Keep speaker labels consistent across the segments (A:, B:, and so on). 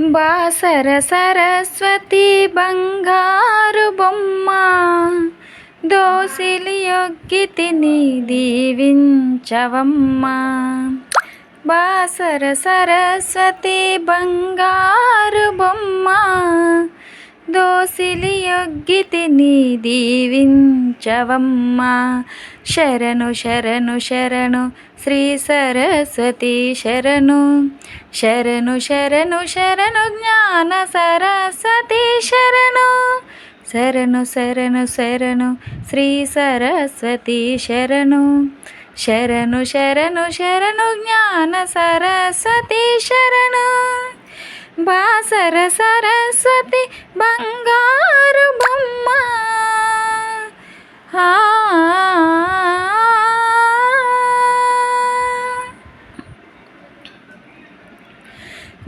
A: బాసర సరస్వతి బంగారు బొమ్మ దోసిలి యొగ్గితిని దీవించవమ్మ. బాసర సరస్వతి బంగారు దోసిలి యొగ్గితిని దీవించవమ్మ. శరణు శరణు శరణు శ్రీ సరస్వతి శరణు. శరణు శరణు శరణు జ్ఞాన సరస్వతి శరణు. శరణు శరణు శరణు శ్రీ సరస్వతి శరణు. శరణు శరణు శరణు జ్ఞాన సరస్వతి శరణు. బాసర సరస్వతి బంగారు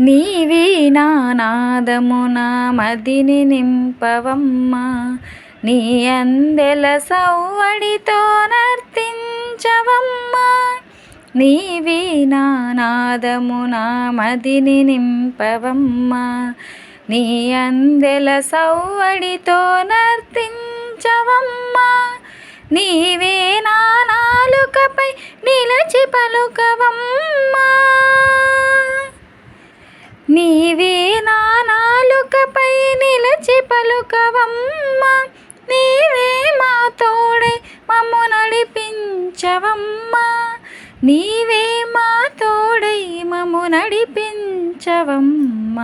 A: నీవి నానాదమున మదిని నింపవమ్మా. నీ అందెల సవ్వడితో నర్తించవమ్మ. నా నానాదమున మదిని నింపవమ్మా. నీ అందెల సవ్వడితో నర్తించవమ్మా. నీవే నా నాలుకపై నిలచి పలుకవమ్మా. నిలచి పలుకవమ్మ నీవే మా తోడే మమ్ము నడిపించవమ్మ. నీవే మా తోడై మమ్ము నడిపించవమ్మ.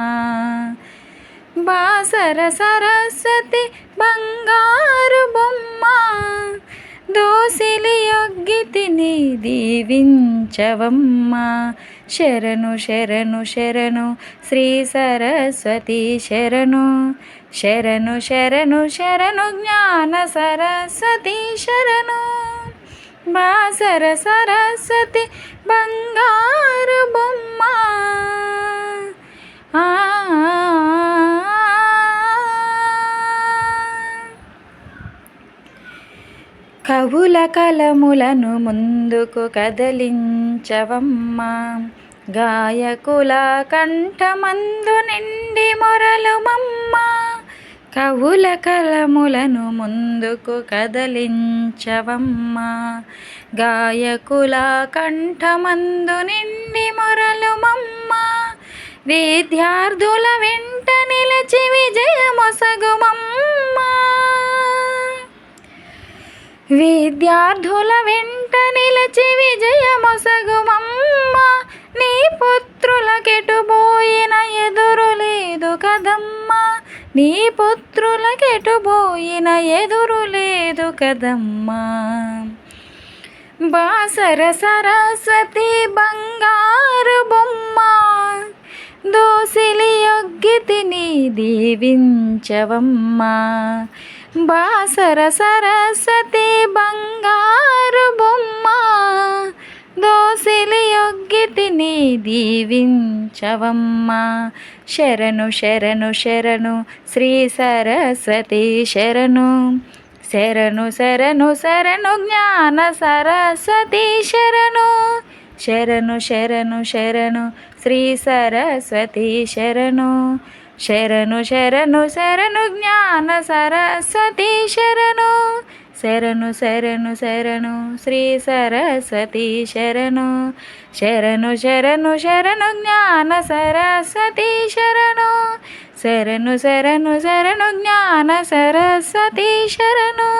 A: బాసర సరస్వతి బంగారు ప్రీతిని దీవించవమ్మా. శరణు శరణు శరణు శ్రీ సరస్వతి శరణు. శరణు శరణు శరణు జ్ఞాన సరస్వతి శరణు. బాసర సరస్వతి బంగారు కవుల కలములను ముందుకు కదలించవమ్మా. గాయకుల కంఠమందు నిండి మొరలుమమ్మ. కవుల కలములను ముందుకు కదలించవమ్మా. గాయకుల కంఠమందు నిండి మొరలుమమ్మ. విద్యార్థుల వెంట నిలచి విజయమొసగుమ. విద్యార్థుల వెంట నిలచి విజయమొసగుమమ్మ నీ పుత్రులకెటుబోయిన ఎదురు లేదు కదమ్మా. నీ పుత్రులకెటుబోయిన ఎదురు లేదు కదమ్మా. బాసర సరస్వతి బంగారు బొమ్మ. దోసిలి యొగ్గితిని దీవించవమ్మ. బాసర సరస్వతి కేశవమ్మ శరణు శరణు శరణు శ్రీ సరస్వతి శరణు. శరణు శరణు శరణు జ్ఞాన సరస్వతి శరణు. శరణు శరణు శరణు శ్రీ సరస్వతి శరణు. శరణు శరణు శరణు జ్ఞాన సరస్వతి శరణు. శరణు శరణు శరణు శ్రీ సరస్వతి శరణు శరణు శరణు శరణు జ్ఞాన సరస్వతి శరణు శరణు శరణు శరణు జ్ఞాన సరస్వతి శరణు.